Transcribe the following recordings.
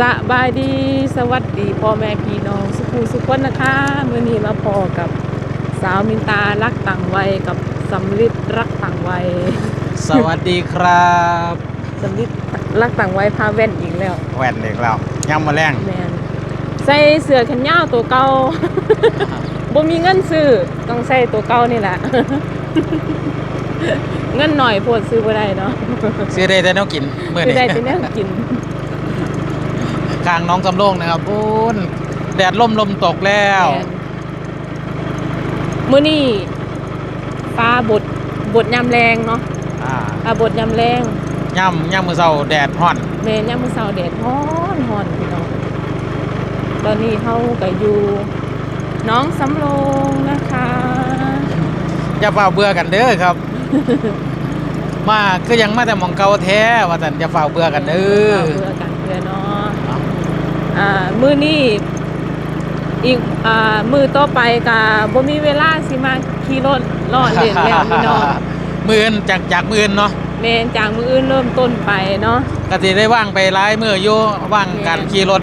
สบายดีสวัสดีพ่อแม่พี่น้องสุขุสุขคนนะคะมื้อนี้มาพอกับสาวมินตารักต่างวัยกับสำลิดรักต่างวัยสวัสดีครับสำลิดรักต่างวัยพาแว่นอีกแล้วแหวนเด็กแล้วย่ำมาแรงแมนใส่เสื้อแขนยาวตัวเก่าบ่มีเงินซื้อต้องใส่ตัวเก่านี่แหละเงินหน่อยโพดซื้อบ่ได้เนาะซื้อได้แต่แนวกินเมื่อซื้อนี้ได้แต่แนวกิน กลางน้องสำโรงนะครับพูนแดดล่มลมตกแล้วแม่นมื้อนี้ฟ้าบดบดยามแรงเนาะอ่าฟ้าบดยามแรงย่ำย่ำมือเช้าแดดฮ้อนแม่นยามมื้อเช้าแดดร้อนร้อนพี่น้องตอนนี้เฮาก็อยู่หน้องสำโรงนะคะอย่าเฝ้าเบื่อกันเด้อครับ มาคือยังมาแต่หมองเก่าแท้ว่าแต่นอย่าเฝ้าเบื่อกันเด้อเบื่อกันเบื่อเนาะเอาอ่า มื้อนี้อีกอ่ามื้อต่อไปก็บ่มีเวลาสิมาขี่รถเลาะเล่นแล้วพี่น้องมืออื่นจากจากมืออื่นเนาะแม่นจากมื้ออื่นเริ่มต้นไปเนาะก็สิได้ว่างไปหลายมืออยู่ว่างการขี่รถ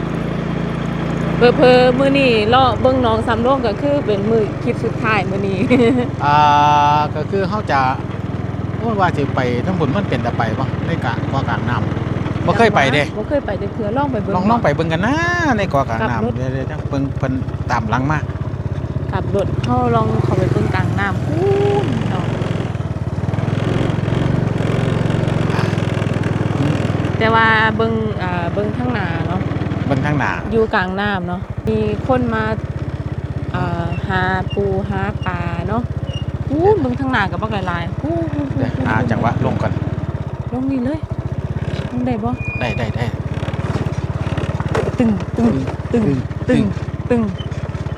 เพอเพอๆมื้อนี้เลาะเบิ่งหนองสำโรงก็คือเป็นมื้อคลิปสุดท้ายมื้อนี้อ่าก็คือเขาจะว่าว่าสิไปทั้งบนมันเป็นแต่ไปบ่ในกลางเกาะกลางน้ำ บ่เคยไปเด้ บ่เคยไปแต่เถื่อลองไปเบิ่งลองลองไปเบิ่งกันนะในเกาะกลางกลับรถน้ำเดี๋ยวเดี๋ยวเดี๋ยวเบิ่งเพิ่นตามหลังมาขับรถเฮาลองเข้าไปเบิ่งกลางน้ำอู้เนาะแต่ว่าเบิ่งอ่าเบิ่งข้างหน้าเนาะเบิ่งทางหน้าอยู่กลางน้ำเนาะมีคนมาอ่าหาปูหาปลาเนาะอู้เบิ่งข้างหน้ากับบักหลายๆอู้หูหูเดี๋ยวหาจังหวะลงก่อนลงนี่เลยล งได้บ่ได้ได้ได้ตึงตึงตึงตึงตึง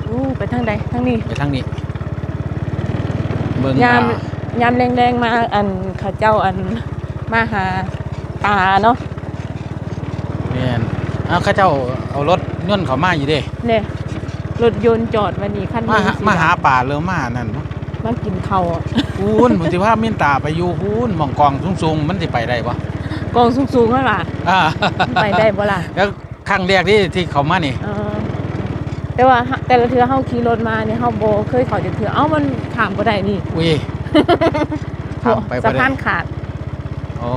อู้ไปทางใดทางนี้ไปทางนี้เบิ่งยามอ่ายามแรงๆมาอันเขาเจ้าอันมาหาปลาเนาะแม่นอ้าวเขาเจ้าเอารถยนต์เข้ามาอยู่เด้เนี่ยรถยนต์จอดวันนี้คันมานี้หาสิมาหาป่าหรือมานั่นบ่มากินข้าวอะพูนผมสิพามินตาไปอยู่พูนหม่องกองสูงๆมันสิไปได้บ่ กองสูงๆนั่นล่ะอ่ามันไปได้บ่ล่ะแล้วครั้งแรกที่ที่เขามานี่ เออแต่ว่าแต่ละเทือเฮาขี่รถมาเนี่ยเฮาบ่เคยเขอจักเทือเอ้ามันข้ามบ่ได้นี่อุ้ยข้ามไปบ่ได้สะพานขาดอ๋อ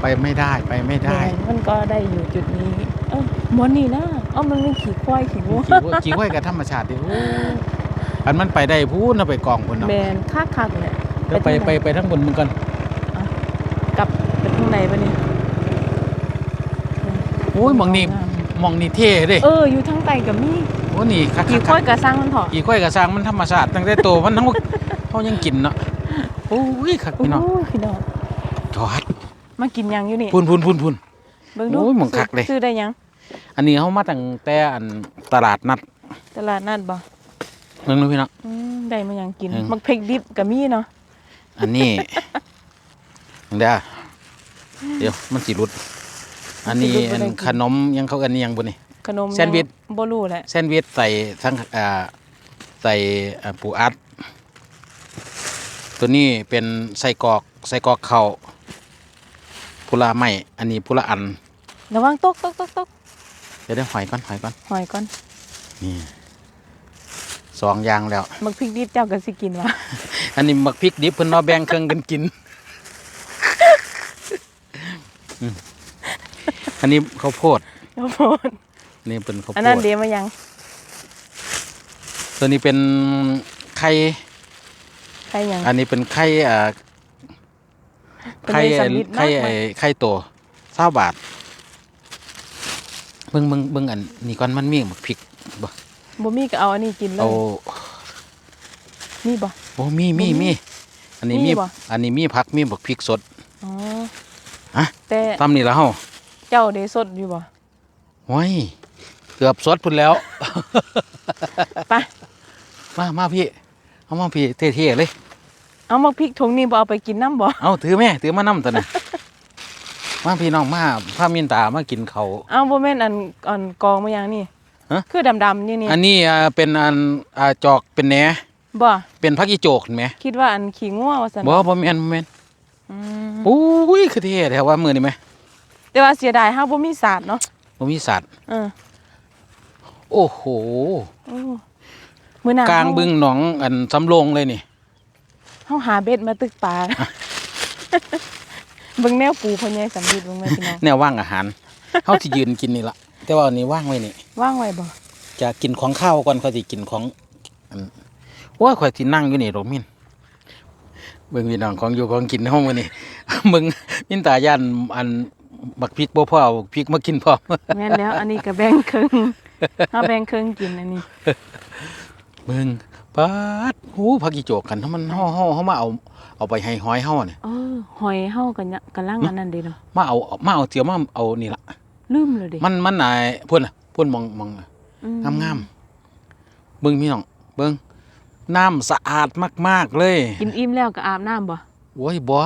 ไปไม่ได้ไปไม่ได้แม่นมันก็ได้อยู่จุดนี้ เอ้าหมอนนี่นะเอ้ามันเป็นขี่ควายขี่วัวขี่วัวขี่ไว้กับธรรมชาติดิโอ้อันมันไปได้พูนเอาไปกองพุ่นเนาะแมนคักๆเนี่ยเดี๋ยวไปไปไปทั้งบนมึงกันกลับ ไปทางไหนปะเนี่ยโอ้ยหมองนี่หมองนี่เท่เด้เออ อยู่ทางใต้กับมีโอ้นี่คักขี่คักควายกระสร้างมันเถอะขี่ควายกับสร้างมันธรรมชาติตั้งแต่โตมันทั้งเขายังกินเนาะโอ้ยคักพี่น้องโอ้ยพี่น้องจอดมากินหยังอยู่นี่พุ่นพุ่นพุ่นพุ่นเบิ่งดูโอ้ยหม่องคักเลยซื้อได้หยัง อันนี้เขามาตั้งแต่อันตลาดนัด ตลาดนัดบ่เมืองนู้นพี่น้องอืมได้มาหยังกินอืมมักเพ็กดิบกับมีเนาะอันนี้เดี๋ยว เดี๋ยวมันสิหลุด อันนี้อันขนมยังเขาเอันนี้ยังบุนี่ ขนมแซนด์วิชบ่รู้แหละแซนด์วิชใส่ทั้งอ่าใส่อ่าปูอัด ตัวนี้เป็นไส้กรอกไส้กรอกเขาพุละไม่อันนี้พุละอัน ระวังตกตกตกตกเดี๋ยวเดี๋ยวหอยก่อนหอยก่อนหอยก่อนนี่สองอย่างแล้ว มักพริกดิบเจ้าก็สิกินวะ อันนี้มักพริกดิบเพิ่นเอาแบ่งเครื่องกันกิน อืมอันนี้ข้าวโพดโอ้โหนี่เป็นข้าวโพอันนั้นดเดี๋ยวมายัง ตัวนี้เป็นไข่ใครยังอันนี้เป็นไข่อ่าเป็นไข่เลยสำลิดมากไข่ไหมไอ้ไข่โตเศร้าบาทเบิ่งเบิ่งเบิ่งอันนี้ก่อนมันมีหมักพริกบ่บ่มีก็เอาอันนี้กินเลเอายมีบ่โอ้มีมีบ่มีมีอันนี้มีมีบ่อันนี้มีผักมีหมักพริกสดอ๋อฮะ แต่ตำนี่ละเฮาเจ้าได้สดอยู่บ่โอ้ยเกือบสดพุ่นแล้ว ไป มามาพี่ เอามาพี่เท่ๆเลย เอามาพริกถุงนี้บ่เอาไปกินน้ำบ่ เอาถือแม่ถือมานํตัวน่ะมาพี่น้องมาพามินตามากินเขาวเอาบ่แม่นอันอันกองมาอย่างนี่ฮะคือดำๆนี่นี่อันนี้อ่าเป็นอันอ่าจอกเป็นแหนบ่เป็นพักอีโจกเห็นไหมคิดว่าอันขี้งัวว่าซั่นบ่บ่แม่นบ่แม่น อืมอุ้ยคือเท่แต่ว่ามือนี่ไหมแต่ว่าเสียดายเฮาบ่มีศาสตร์เนาะบ่มีสัตว์เออโอ้โหโอ้มื้อหน้ากลางเฮบึงหนองอันสำโรงเลยนี่เฮาหาเบ็ดมาตึกปลาเบิ่งแนวปูพ่อใหญ่สำลีเบิ่งแม่พี่น้องแนวว่างอาหารเฮาสิยืนกินนี่ละแต่ว่าอันนี้ว่างไว้นี่ ว่างไว้บ่จะกินของข้าวก่อนค่อยสิกินของอันว่าข่อยสินั่งอยู่นี่โรมิน เบิ่งพี่น้องของอยู่ของกินในห้องมื้อนี้มึงมินตาย่านอันบักพริกบ่พอเอาพริกมากินพร้อมแม่นแล้ว อันนี้ก็แบ่งครึ่งเฮาแบ่งครึ่งกินอันนี้เบิ่งปัดหูผักอีโจกกันถ้ามันเฮาเฮาเฮามาเอาเอาไปให้หอยเฮาเนี่ยเออหอยเฮากันยะกํลังอันนั้นเด้เนาะมาเอามาเอาเตียวมาเอานี่ล่ะลืมเลยเด้มันมันนายพุ่นน่ะพุ่นมองมองอืงามงามๆเบิ่งพี่น้องเบิ่ง น้ำสะอาดมาก ๆ เลยกินอิ่มแล้วก็อาบน้ำบ่โอ้ยบ่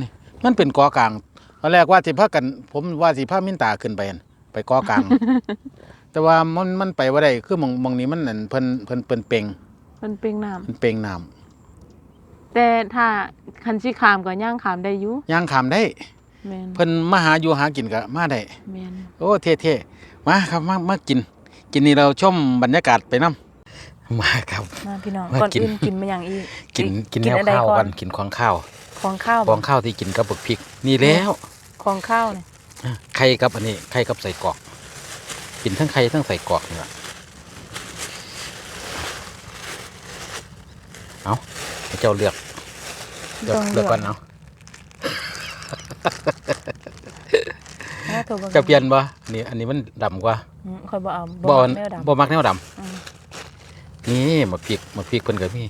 นี่มันเป็นกอกลางตอนแรกว่าสิพากัน ผมว่าสิพามินตาขึ้นไปอั่นไปกอกลาง แต่ว่ามันมันไปบ่ได้คือหมองหมองนี้มันนั่นเพิ่นเพิ่นเพิ่นเปงมันเป็นน้ำ เพิ่นเปงน้ำ แต่ถ้าคันสิขามก็ย่างขามได้อยู่ย่างขามได้ แม่นเพิ่นมาหาอยู่หากินก็มาได้ แม่นโอ้เท่ๆมาครับมามากิน กินนี่เราชมบรรยากาศไปนํ มาครับ มาพี่น้องมาก่อนกิน อื่นกินมาอย่างอีกกินกินแนวอะไรข้าวก่อกันนกินของข้าวของข้าวของข้าวที่กินกับบักพริก นี่แล้วของข้าวเนี่ยไข่กับอันนี้ไข่กับใส่กรอก กินทั้งไข่ทั้งใส่กรอกนี่แหละเอาให้เจ้าเลือกเลือกเลือกก่อนเอาน่าโทรบ่เจะเปลี่ยนบ่อันนี้อันนี้มันดำกว่าอืมค่อยบ่เอาบ่บ่อันแนวดำบ่มักแนวดอืมำ นี่มาพริกมาพริกเพิ่นก็มี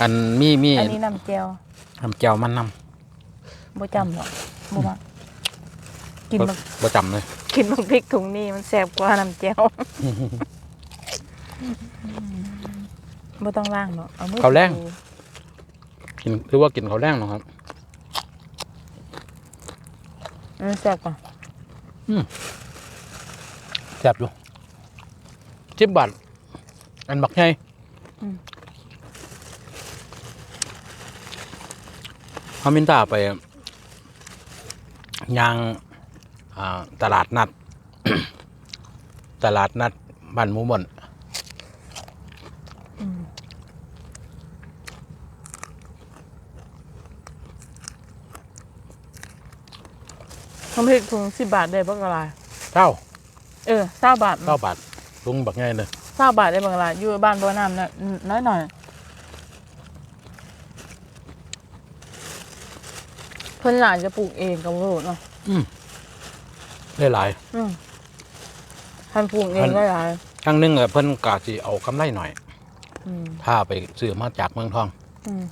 อันมีมีอันนี้น้ำแจ่วน้ำแจ่วมันนบ่จำหรอกบ่มากินำบักบ่จำเลยกินบักพริกถุงนี้มันแซ่บกว่าน้ำแจ่วบ่ต้องล้างเนาะเอามือข้าวแรงถูกินคือว่ากินข้าวแรงเนาะครับมันแซ่บกว่าแซ่บอยู่สิบบาท อันบักใหญ่ฮามินตาไปย่างอ่าตลาดนัด ตลาดนัดบ้านหมูบ่นอืมน้ำพริกถุง10บาทได้บ่กะลาเท่า เออ20บาทเท่าบาทลุงบักใหญ่เลย 20บาทได้บ่กะลาอยู่บ้านบ่อน้ำน่ะน้อยหน่อยเพิ่นหลานจะปลูกเองก็บ่รู้เนาะได้หลายอืมท่านปลูกเอเพิ่งนได้หลายครั้งหนึงอะเพิ่นกาสิเอากำไรหน่อย อืม ถ้าไปซื้อมาจากเมืองทอง อืม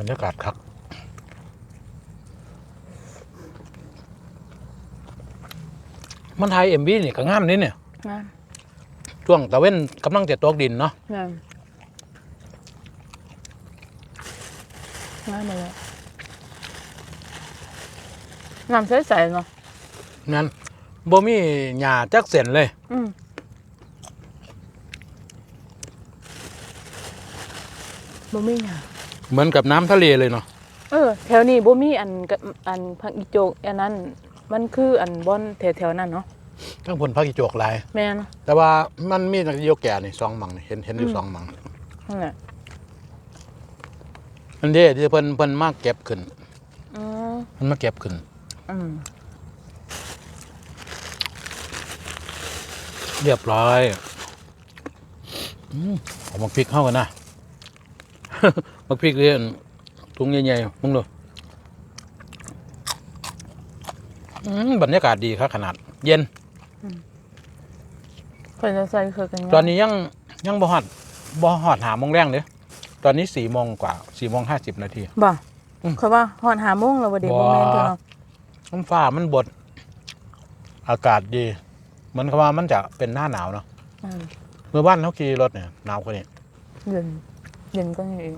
บรรยากาศครับมันไทยเอ็มบีนี่ก็งามนี่เนี่ยนะช่วงตะเว้นกำลังจะตกดินเนาะงามงามมาเลยน้ำใสๆเนาะงั้นบ่มีหญ้าจักเส้นเลย อืมบ่มีหยัง เหมือนกับน้ำทะเลเลยเนาะเออแถวนี้บ่มีอันกะอันพักอีโจกอันนั้น มันคืออันบ่อนแถวๆนั้นเนาะทั้งผลพักอีโจกหลาย แม่นแต่ว่ามันมีนักโยกแก่นี่สองหมังนี่เห็นเห็นอยู่อืมสองหมังนั่นแหละอันเด้ที่เพิ่นเพิ่นมาเก็บขึ้นอืมมันมาเก็บขึ้นอืมเรียบร้อยอืมเอามาพริกเข้ากันนะ มาพริกเรียนถุงใหญ่ๆมึงดูอืมบรรยากาศดีครับขนาด เย็นเพิ่นจะใส่คือกันยังตอนนี้ยังยังบ่ฮอดบ่ฮอดหาโมงแรงเด้อตอนนี้สี่โมงกว่าสี่โมงห้าสิบนาทีบ่อืมเขาว่าฮอด5โมงแล้วบ่เด้บ่บ่แม่นเด้อเนาะน้ำฟ้ามันบด อากาศดีเหมือนกับว่ามันจะเป็นหน้าหนาวเนาะอืมเมื่อบ้านเขาขี่รถเนี่ยหนาวกว่านี้เย็น เย็นก็อย่างนี้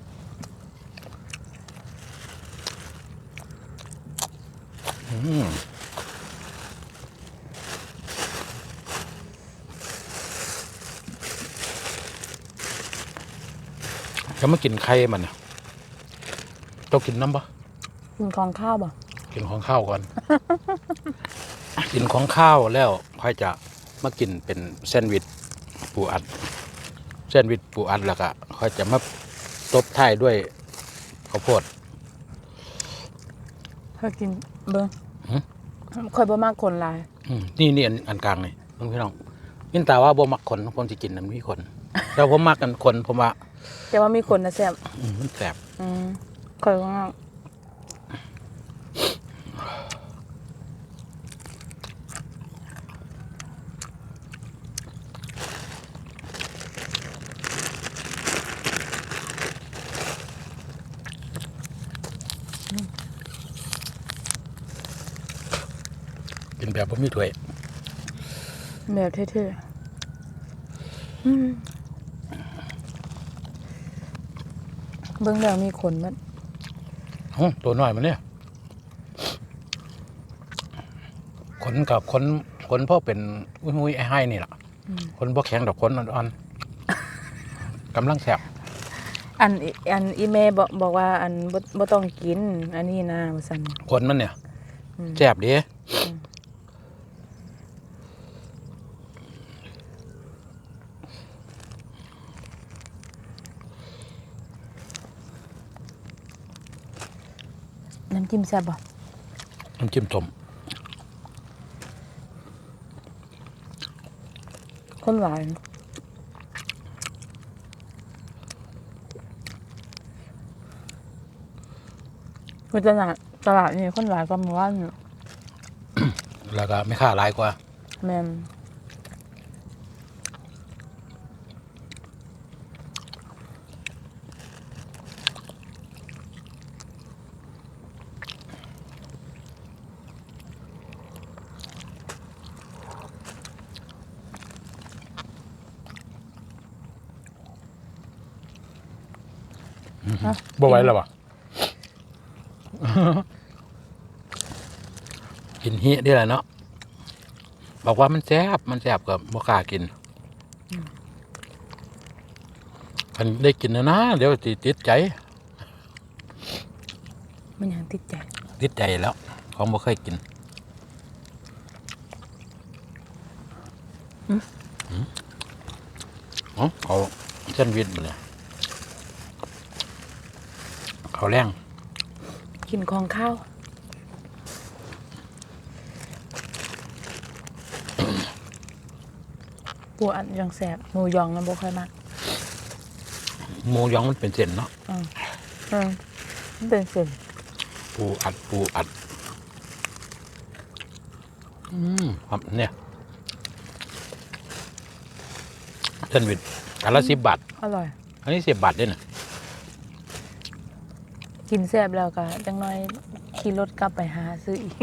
อืมจะมากินไข่มันเนี่ยต้องกินน้ำปะกินของข้าวบ่กินของข้าวก่อน กินของข้าวแล้วค่อยจะมากินเป็นแซนด์วิชปูอัดแซนด์วิชปูอัดแล้วก็ค่อยจะมา ตบท้ายด้วยข้าวโพดเธอกินเบิ่งหึค่อยบ่มากคนหลาย อืมนี่นี่อันอันกลางนี่น้องพี่น้องยินตาว่าบ่มักขนผมสิกินน้ำมีขนแต่ผมมักกันขนผมว่าแต่ว่ามีคนนะแซ่บอืมมันแสบอืมค่อยว่ากินแมีถ้วยแบบเท่ๆอืมเบิ่งแล้วมีขนมันโอ้ตัวน้อยมันเนี่ยขนกับขนขนพ่อเป็นอุ้ยมุ้ยไอ้ให้นี่แหละขนพ่อแข็งดอกขนอ่อนๆกำลังแสบอันอิอันอีเมบอกบอกว่าอันบ่บ่ต้องกิน อันนี้นะว่าซั่นขนมันเนี่ยอืมแสบดี น้ำ จิ้มแซ่บบ่น้ำจิ้มส้มคนหลายคือตลาดตลาดนี่คนหลายกว่าหมู่บ้านอยู่ แล้วก็ไม่ค่าหลายกว่า แม่น บ่ไหวแล้วปะกินเฮียได้แหละเนาะบอกว่ามันแซ่บมันแซ่บกับบ่กล้ากินคันได้กินนะนะเดี๋ยวสิติดใจ มันยังติดใจ ติดใจแล้ว ของบ่เคยกินอืมอืมอ๋อเอาเส้นวิทย์มาเลย เขาวแรงกินของข้าวปูอัดยังแสบหมูยองนะบ่ค่อยมากหมูยองมันเป็นเส้นเนาะอืมอืมมันเป็นเส้นปูอัดปูอัด อืมครับเนี่ยเส้นวิทย์อันละสิบบาท อร่อย อันนี้สิบบาทด้วยนะ กินแสบแล้วก็จังน้อยขี่รถกลับไปหาซื้ออีก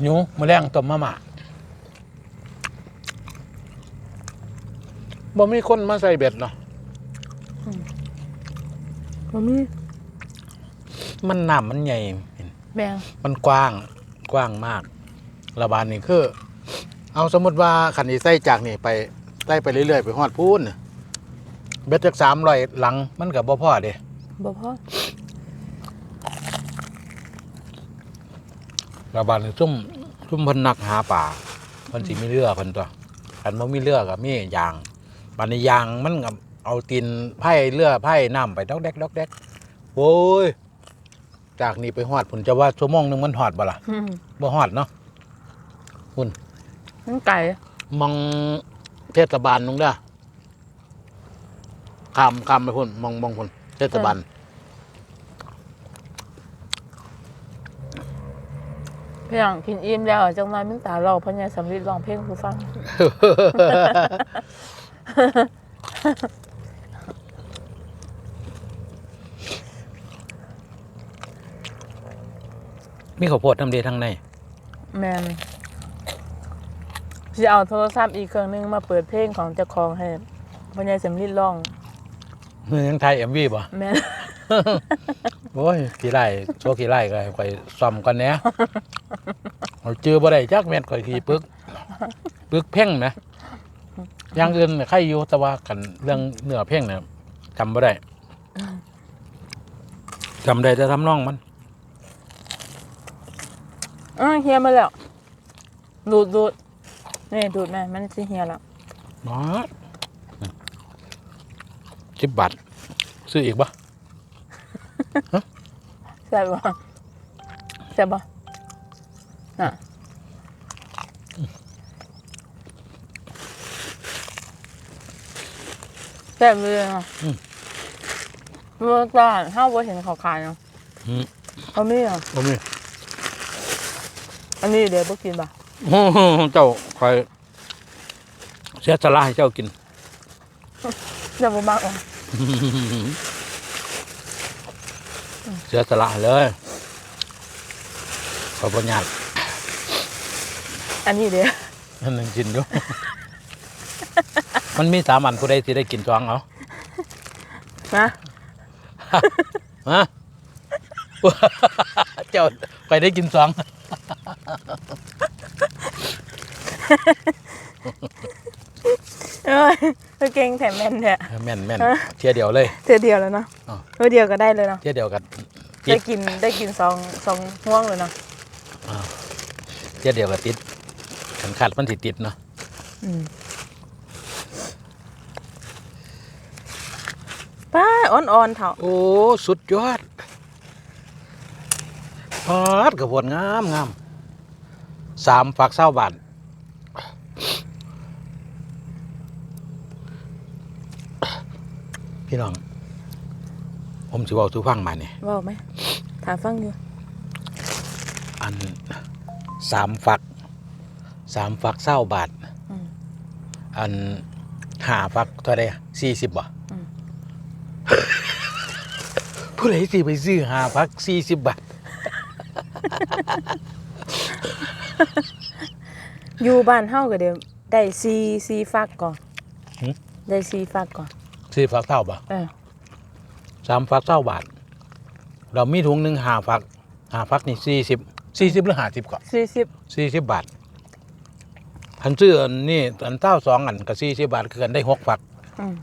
หนูมาแรงต้มมาม่าบ่มีคนมาใส่เบ็ดเนาะมันมีมันน้ำมันใหญ่เห็นแบงมันกว้างกว้างมาก ระบาดนี่คือ เอาสมมติว่าขันนี้ใส่จากนี่ไปใส่ไปเรื่อยๆ ไปฮอดพูนน่ะ เบ็ดจากสามร้อยหลังมันกับบ่พอเด้บ่พอระบาดนี่ซุ่มซุ่มเพิ่นนักหาป่าเพิ่นสิมีเรือเพิ่นตัวคันบ่มีเรือก็มียางบานนี้ยางมันก็เอาตีนไผ่เรือไผ่น้ำไปดอกแดกดอกแดกโอ้ยจากนี่ไปฮอดผมจะว่าชั่วโมงหนึงมันฮอดบ่ล่ะอืมบ่ฮอดเนาะมันไก่มองเทศบาลนุ่งเด้อ ข้ามข้ามไปพุ่นมองมองพุ่นเทศบาลเพียงกินอิ่มแล้วจังน้อยมึงตาเราเพราะเนี่ยสำลิดร้องเพลงผู้ฟัง มีข้าวโพดทำเดทั้งใน แมนจะเอาโทรศัพท์อีกเครื่องนึงมาเปิดเพลงของเจ้าของให้เพราะเนี่ยสำลิดร้อง เมืองไทยเอ็มวีป่ะแมนโอ้ยขี้ไล่โชว์ขี้ไล่ก็ให้ข่อยซ่อมกันเนี้ยเอาเจอบ่ได้จักแม่นข่อยขี้ปึกปึกเพ่งนะอย่างอื่นเนี่ยใครอยู่แต่ว่ากันเรื่องเนื้อเพลงเนี่ยจำไม่ได้จำได้แต่ทำนองมันอ่าเฮียมาแล้วดูดดูดนี่ดูดแม่มันสิเฮียแล้วน้อย สิบบาท ซื้ออีกปะแซ่บบ่แซ่บบ่น่ะแซ่บเลยเนาะอืม เมื่อตอนห้าบ่เห็นเขาขายเนาะอืมเอามีเหรอโอ้มีอันนี้เดี๋ยวบ่กินบ่โอ้โหเจ้าคอยเสียสละให้เจ้ากิน เดี๋ยวบ่มักอะ เสียสละเลย ขอบคุณญาติอันนี้เดี๋ยวอันหนึ่งกินอยู่มันมีสามอันผู้ใดที่ได้กินสองเอานะฮะเจ้าไปได้กินสองเอ้ย คือเก่งแถมแม่นเนี่ย แม่นแม่นฮะเทียเดียวเลยเทื่อเดียวแล้วเนาะอ๋อเทื่อเดียวก็ได้เลยเนาะ เทียเดียวกันติได้ดกินได้กินสองสองห่วงเลยเนาะเทียเดียวกับติดขันขัดมันสิติดเนาะอืมป้าอ่อนๆเถาโอ้สุดยอดพอดกระบวนงามงามสามฝักเศร้าบาท พี่น้อง ผมสิเว่าทุกฟังมาเนี่ยเว้าไหมถามฟังอยู่อันสามฝักสามฝักเศร้าบาท อืม อันหาฝักเท่าไรสี่สิบบ่อืม ผู้ใดสิไปซื้อหาฝักสี่สิบบาท อยู่บ้านเฮาก็เดี๋ยวได้ซีซีฟักก่อนหึ ได้ซีฟักก่อน สี่ฝักเท่าบ่เออสามฝักเท่าบาท เรามีถุงหนึ่งหาฝักหาฝักนี่สี่สิบสี่สิบหรือหาสิบก่อนสี่สิบสี่สิบบาทอันซื้ออันนี่อันเต้าสองอันกับสี่สิบบาทคือกันได้หกฝัก อืม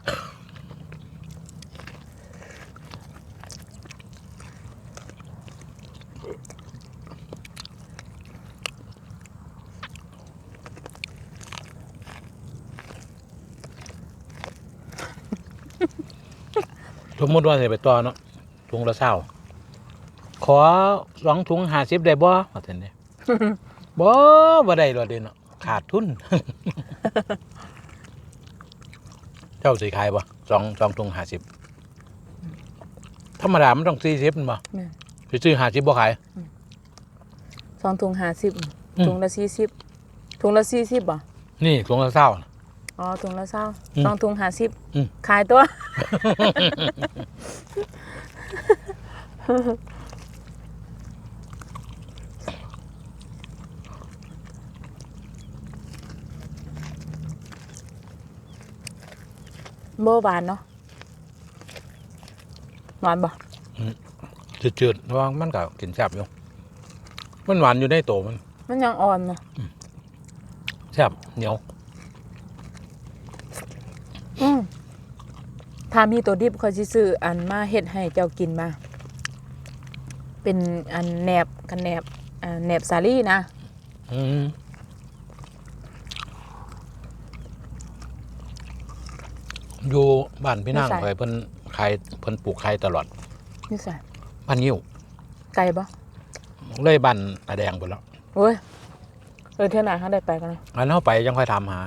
มมติว่าจะไปต่อเนาะถุงละเศร้าขอสองถุงหาสิบได้บ่ว่าท่านเนี่ยบ่บ่ได้หรอกเดนเนาะขาดทุน เจ้าสิขายบ่สองสองถุงห้าสิบธรรมดามันต้องสี่สิบมันบ่แม่นไปซื้อห้าสิบบ่ขาย สองถุงห้าสิบอืม ถุงละสี่สิบถุงละสี่สิบบ่นี่ถุงละเศร้าน่ะ อ๋อถุงละเศร้าอืมสองถุงห้าสิบอืม ขายตัว โบหวานเนาะหวานบ่ จืดๆเพราะว่ามันก็กินแซ่บอยู่ มันหวานอยู่ในโตมัน มันยังอ่อนเนาะแซ่บเหนียว อืม ถ้ามีตัวดิบเขาสิซื้ออันมาเฮ็ดให้เจ้ากินมา เป็นอันแหนบกันแหนบอ่าแหนบสาลี่นะอืมอยู่บ้านพี่นางไปเพิ่นขายเพิ่นปลูกขายตลอดนี่ใส่บ้านยิ้วไก่บ่เลยบ้านตาแดงไปแล้วโอ้ยเออเท่าไหร่เขาได้ไปกันนะอันเข้าไปยังค่อยทำหา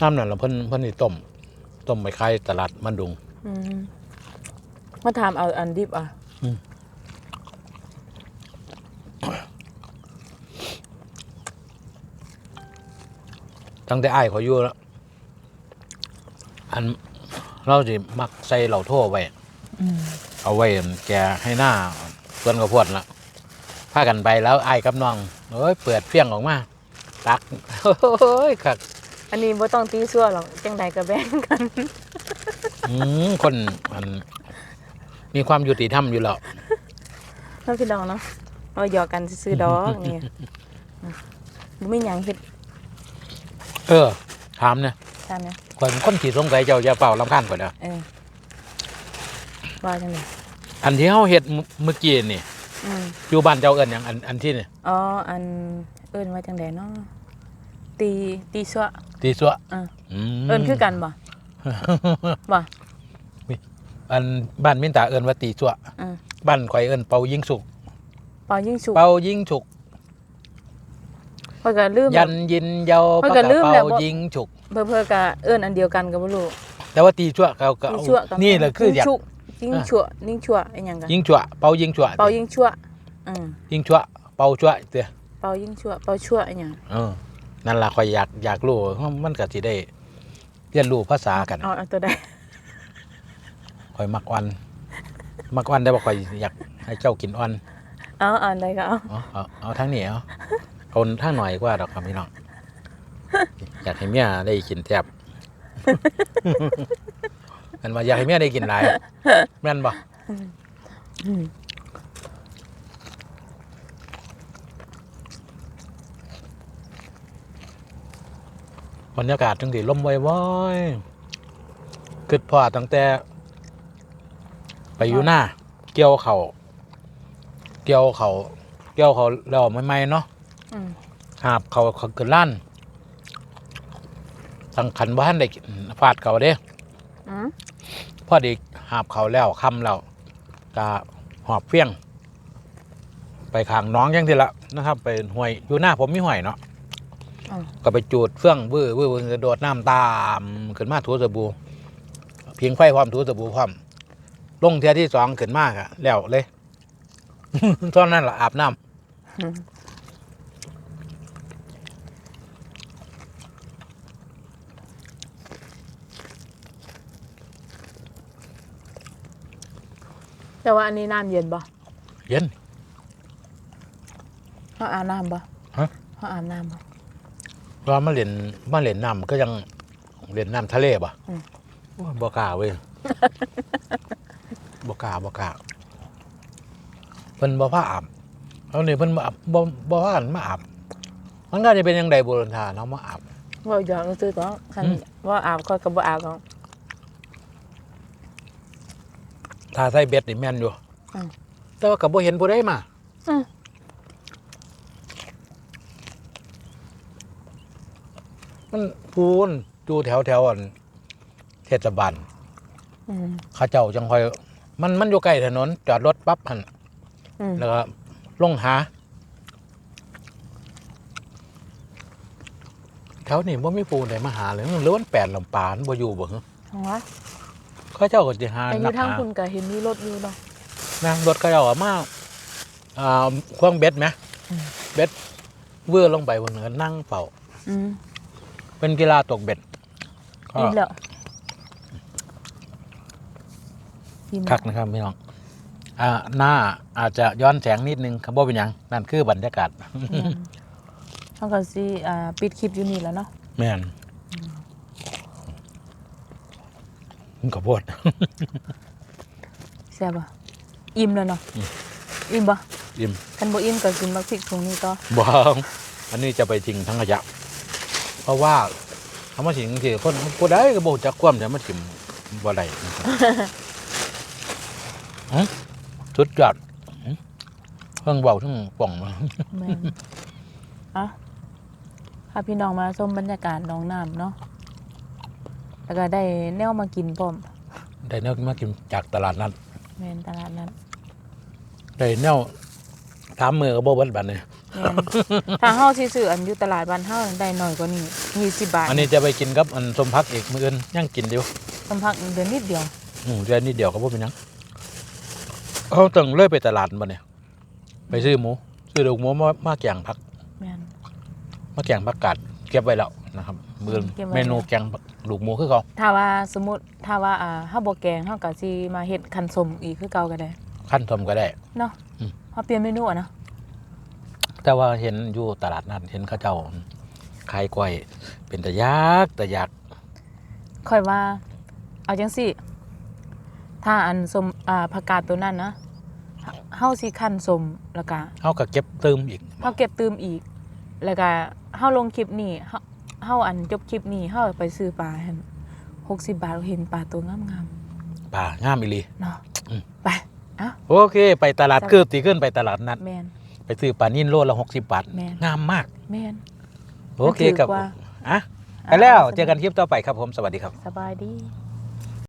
น้ำนั่นละเพิ่นเพิ่นนี่ต้ม ต้มไปขายตลาดมันดุง อืมมาถามเอาอันดิบอะตั้งแต่อ้ายเขาอยู่แล้ว อันเราสิมักใส่เหล่าโทั่วไว้ อืมเอาไว้แกให้หน้าเพื่อนกระพวดละพากันไปแล้วไอ้ายกับน้องเอ้ย เปิดเพียงออกมา ตัก โอ้ยคัก อันนี้บ่ต้องตีซั่วหรอกจังใดก็แบ่งกันอืมคนมันมีความยุติธรรมอยู่แล้วน้องพี่น้องเนาะเอาหยอกกันซื้อๆดอกนี่บ่มีหยังเฮ็ดเออ ถามเนี่ยตามนะข่อยเป็นคนขี่สงสัยเจ้าอย่าเป่าลำคาญก่อนเด้อเออว่าจังได๋อันที่เฮาเฮ็ดเมื่อกี้นี่อืมอยู่บ้านเจ้าเอิ้นหยังอันอันที่นี่อ๋ออันเอิ้นว่าจังได๋เนาะตีตีซัว ตีซัวอะ มเอิ้นคือกันบ่บ่อันบ้านมินตาเอิ้นว่าตีซัวอืมบ้านข่อยเอิ้นเป่ายิงสุก เป่ายิ่งฉุกเป่ายิงฉุก เพิ่นก็ลืม ยันยินเยาเพิ่นปะก็กะลืมเป่าแล้วบ่ยิงฉุก เพิ่นเพิ่นก็เอิ้นอันเดียวกันก็บ่รู้แต่ว่าตีซัวเขาก็ตีเอาชั่วกับนี่แหละคืออยากชุกยิงอะ ชั่วยิงชั่วอีหยังกันยิงชั่วเป่ายิงชั่วเป่ายิงชั่วอืมยิงชั่วเป่าชั่วเด้อเป่ายิงชั่วเป่าชั่วอีหยังเออ นั่นล่ะข่อยอยากอยากรู้ว่ามันก็สิได้เรียนรู้ภาษากันเอาเอาตัวใดข่อยมักอ่อนมักอ่อนได้บ่ข่อยอยากให้เจ้ากินอ่อนเอาเอาอันใดก็เอาเอาเอาเอาทางนี้เอาเอาทางหน่อยกว่าดอกครับพี่น้องอยากให้เมียได้กินแทบมันว่าอยากให้เมียได้กินหลายแม่นบ่ บรรยากาศจังสิลมว้อยๆคิดพอตั้งแต่ ไปอยู่หน้า เกี่ยวเขาเกี่ยวเขาเกี่ยวเขาแล้วใหม่ๆเนาะอืมหาบเขาเขาเกิดล้านสังขันบ้านได้กินฟาดเขาเด้อืมพอดีหาบเขาแล้วคำแล้วก็หอบเฟี้ยง ไปขางน้องยังทีละนะครับ ไปห่วยอยู่หน้าผมมีห่วยเนาะ อืมก็ไปจูดเฟื่องวื้อวื้อวื้อกระโดดน้ำตามขึ้นมาถูสบู่เพียงไฟพร้อมถูสบู่พร้อมลงเทียที่สองขึ้นมากอะแล้วเลย ตอนนั้นละอาบน้อืมแต่ว่าอันนี้น้ำเย็นบ่ำเย็นเฮาอาบน้ำบ่ฮะเฮาอาบน้ำบ่ ตอนมาเล่นมาเล่นน้ำก็ยังเล่นน้ำทะเลป่ะอืม โอ้ยบ่กล้าเว้ย บ่กล้าบ่กล้าเพิ่นบ่พาอาบเอานี่เพิ่นบ่อาบบ่บ่พากันมาอาบมันก็จะเป็นยังไงบุรณาเนาะมาอาบ ว่าหยอกซื้อก็คันอืม ว่าอาบค่อยก็บ่อาบก็ถ้าใส่เบ็ดนี่แม่นอยู่อืมแต่ว่าก็บ่เห็นผู้ใดมาอืม มันพูนอยู่แถวแถวๆอันเทศบาลอืมเขาเจ้าจังค่อย มันมันอยู่ใกล้ถนนจอดรถปั๊บหั่นอืมแล้วก็ลงหา แถวนี้บ่มีปูไหนมาหาเลยหรือว่ามันแปดลำปานบ่อยู่บ่ฮะทางวะเขาเจ้าก็สิหาแต่อนัยู่กทางหา คุณก็เห็นมีรถอยู่เนาะ นะรถเขาเจ้าก็มาอ่าควงเบ็ดไหมอืม เบ็ดเวื่อลงไปบนเนินนั่งเป่าอืม เป็นกีฬาตกเบ็ดก็อิ่มแล้วอิ่มคักนะครับพี่น้องอ่าหน้าอาจจะย้อนแสงนิดนึงครับบ่เป็นหยังนั่นคือบรรยากาศแม่นเขาก็สิอ่าปิดคลิปอยู่นี่แล้วเนาะแม่นมันขอโพดแซ่บบ่อิ่มแล้วเนาะอืมอิ่มบ่อิ่ม คันบ่อิ่มก็กินบักพริกถุงนี้ต่อบองอันนี้จะไปทิ้งทั้งขยะเพ ราะว่าคำว่าสิ่งที่คนผู้ใดก็บอกจักความแต่มาถิ่มบ่ได้นะครับอื้อสุดยอดอื้อเพิ่งเบาทั้งป่องมาแม่นอะพาพี่น้องมาชมบรรยากาศหนองน้ำเนาะแล้วก็ได้แนวมากินพร้อมได้แนวมากินจากตลาดนัดแม่นตลาดนั้น ได้แนวถามมือก็บ่เบิดบัดนี้แม่น ถ้าเฮาสิซื้ออันอยู่ตลาดบ้านเฮาได้น้อยกว่านี้20บาทอันนี้จะไปกินกับอันสมพักอีกมื้ออื่นยังกินอยู่สำพักเดือนนิดเดียวอืมเดือนนิดเดียวก็บ่เป็นหยังเขาต้องเลยไปตลาดบัดเนี่ยไปซื้อหมูซื้อลูกหมูมามาแกงผักแม่นมาแกงผักกาดเก็บไว้แล้วนะครับมื้อเก็บไว้เมนูแกงลูกหมูคือเขาถ้าว่าสมมุติถ้าว่าอ่าเฮาบ่แกงเฮาก็สิมาเฮ็ดคันสมอีกคือเก่าก็ได้ขั้นทมก็ได้เนาะอืมเฮาเปลี่ยนเมนูอะเนาะ แต่ว่าเห็นอยู่ตลาดนัดเห็นเขาเจ้าขายกล้วยเป็นตะยักตะยักค่อยว่า เอาจังซี่ถ้าอันสมอ่าผักกาดตัวนั้นนะเฮาเฮเฮาสิคั้นสมแล้วก็เฮาก็เก็บเติมอีกเฮาเก็บตืมอีก แล้วก็เฮาลงคลิปนี้เฮาเฮาอันจบคลิปนี้เฮาไปซื้อปลาหั่น60 บาทเห็นปลาตัวงามป่างามอีหลีๆเนาะอืมไปเอ้าโอเค ไปตลาดครับคือตีขึ้นไปตลาดนัดแม่นไป ซื้อปลานิ่นโลละ60บาท แม่น งามมาก แม่น โอเคมันถือครับกว่า อะไปแล้ว เจอกันคลิปต่อไปครับผม สวัสดีครับ สบายดี